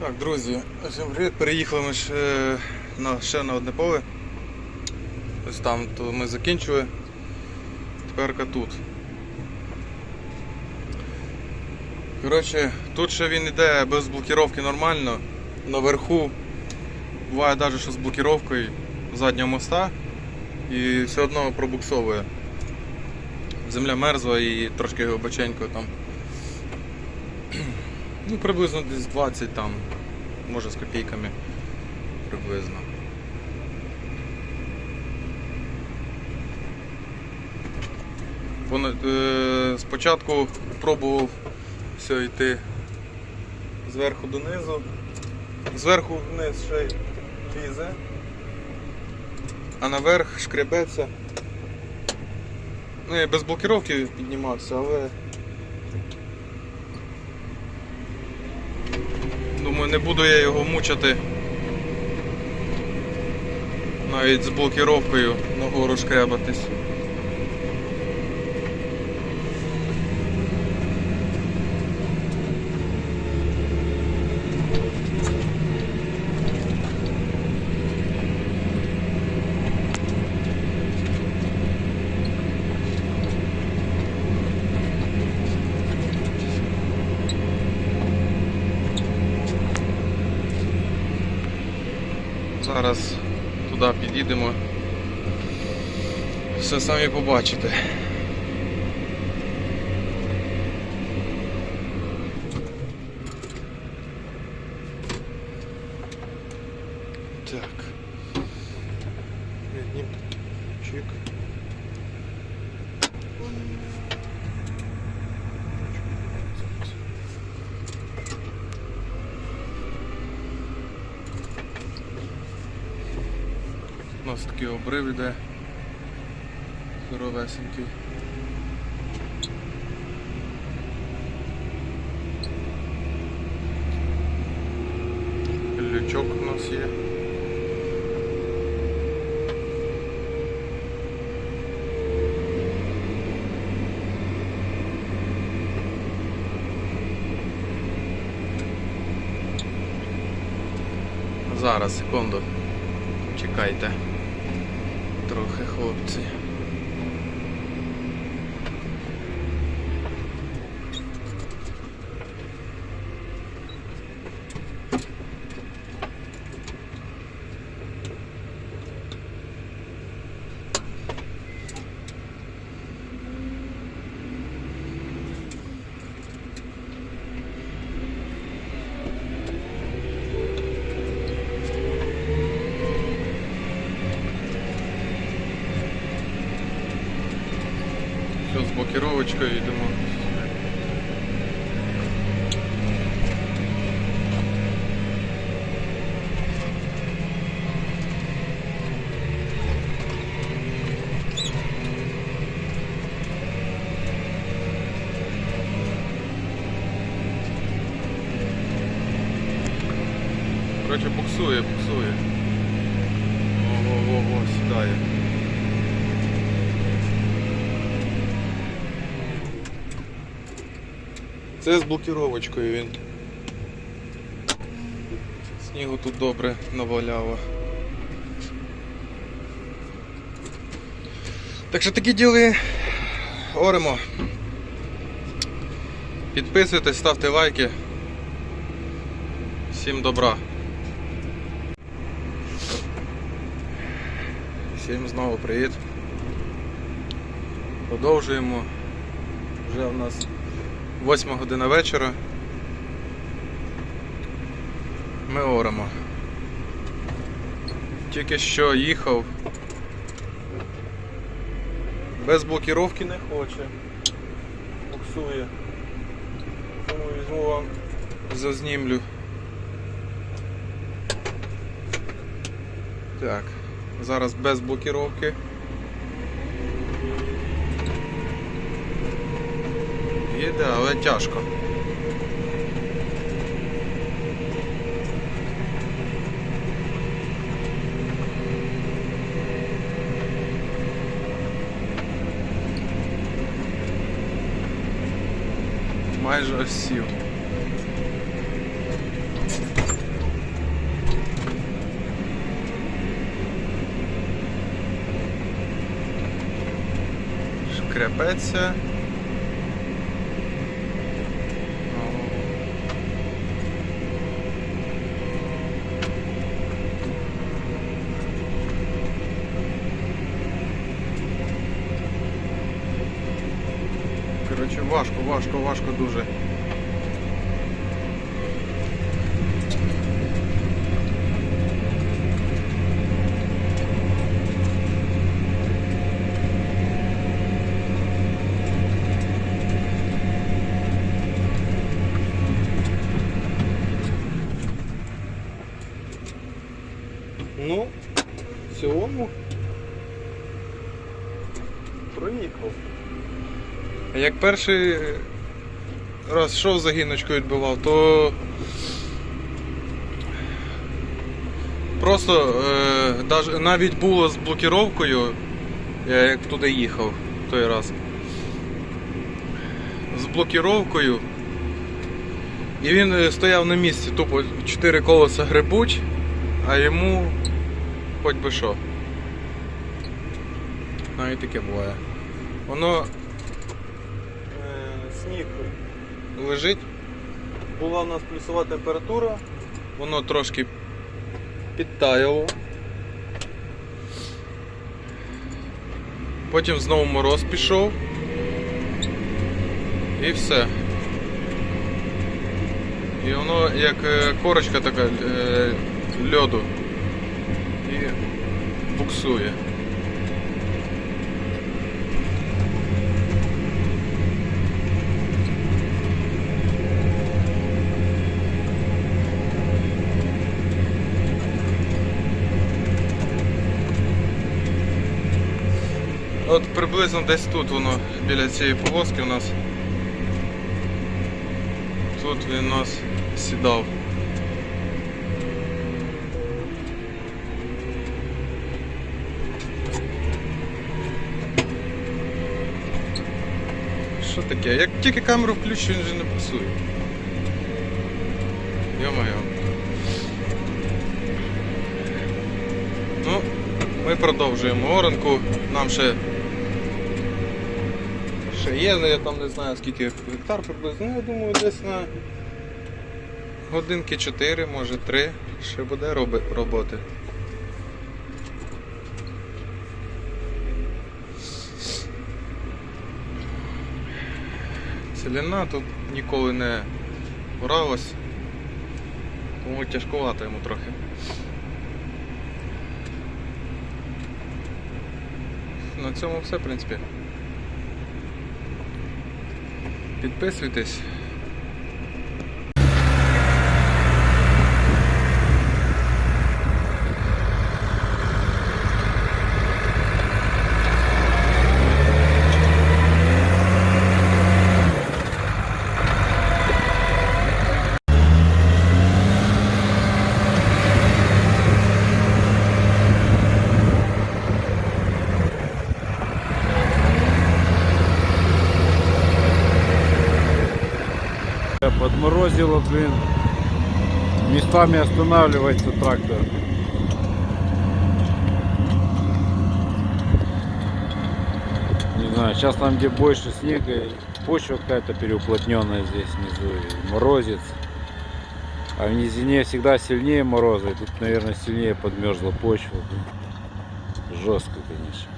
Так, друзі, привіт. Переїхали ми ще на, ще на одне поле. Ось там то ми закінчили. Тепер тут. Коротше, тут ще він йде без блокіровки нормально. Наверху буває навіть що з блокіровкою заднього моста і все одно пробуксовує. Земля мерзла і трошки глибоченько там. Ну, приблизно десь 20 там, може з копійками приблизно. Е, спочатку пробував все йти зверху донизу, зверху вниз ще лізе, а наверх шкребеться. Ну, я без блокіровки піднімався, але Думаю, не буду я його мучити. Навіть з блокіровкою нагору шкрябатись. Зараз туди підійдемо. Все самі побачите. У нас такий обрив іде. Здоровесенький. Лючок у нас є. Зараз, секунду. Чекайте. Трохи хлопці. Все з блокировочкою йдемо. Короче, буксує, буксує. Ого-го-го, сідає. Це з блокіровочкою він. Снігу тут добре наваляло. Так що такі діли оремо. Підписуйтесь, ставте лайки. Всім добра. Всім знову привіт. Продовжуємо. Вже у нас 8 година вечора. Ми оремо. Тільки що їхав. Без блокіровки не хоче. Буксує. Тому візьму вам зазнімлю. Так, зараз без блокіровки. їде, але тяжко. Майже осів. Шкрепеться. Коротше, важко, важко, важко дуже. Ну, в цілому Як перший раз йшов загіночку відбивав, то просто е, навіть було з блокіровкою, я як туди їхав той раз. З блокіровкою. І він е, стояв на місці, тупо чотири колеса грибуть, а йому хоч би що. Навіть таке буває. Воно сніг лежить. Була у нас плюсова температура, воно трошки підтаяло. Потім знову мороз пішов. І все. І воно як е, корочка така е, льоду. І буксує. От приблизно десь тут воно, біля цієї полоски у нас. Тут він у нас сідав. Що таке? Як тільки камеру включу, він вже не працює. Йо-моє. Ну, ми продовжуємо оранку. Нам ще. Ще є, я там не знаю скільки гектар приблизно. Ну, я думаю, десь на годинки 4, може 3 ще буде роби- роботи. Селіна тут ніколи не бралась, тому тяжкувато йому трохи. На цьому все, в принципі. Підписуйтесь. Подморозило, блин. Местами останавливается трактор. Не знаю, сейчас там где больше снега, почва какая-то переуплотненная здесь внизу, морозец. А в низине всегда сильнее мороза, и тут, наверное, сильнее подмерзла почва. Жестко, конечно.